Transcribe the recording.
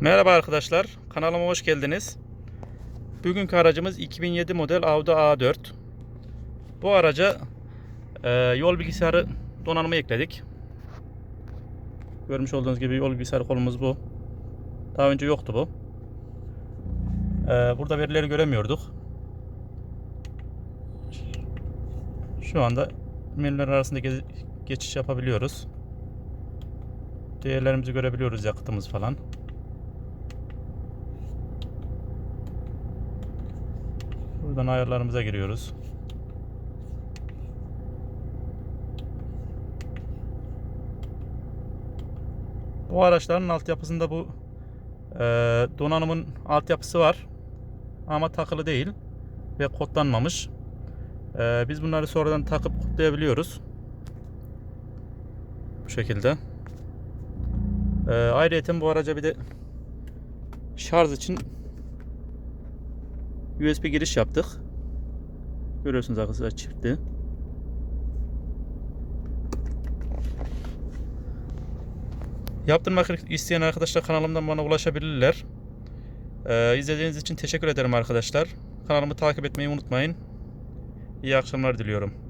Merhaba arkadaşlar, kanalıma hoş geldiniz. Bugünkü aracımız 2007 model Audi A4. Bu araca e, yol bilgisayarı donanımı ekledik. Görmüş olduğunuz gibi yol bilgisayarı kolumuz bu. Daha önce yoktu bu. E, burada verileri göremiyorduk. Şu anda menüler arasında gez- geçiş yapabiliyoruz. Değerlerimizi görebiliyoruz, yakıtımız falan. Buradan ayarlarımıza giriyoruz. Bu araçların altyapısında bu e, donanımın altyapısı var. Ama takılı değil ve kodlanmamış. E, biz bunları sonradan takıp kodlayabiliyoruz. Bu şekilde. E, ayrıca bu araca bir de şarj için USB giriş yaptık. Görüyorsunuz arkadaşlar çiftli. Yaptırmak isteyen arkadaşlar kanalımdan bana ulaşabilirler. Ee, izlediğiniz için teşekkür ederim arkadaşlar. Kanalımı takip etmeyi unutmayın. İyi akşamlar diliyorum.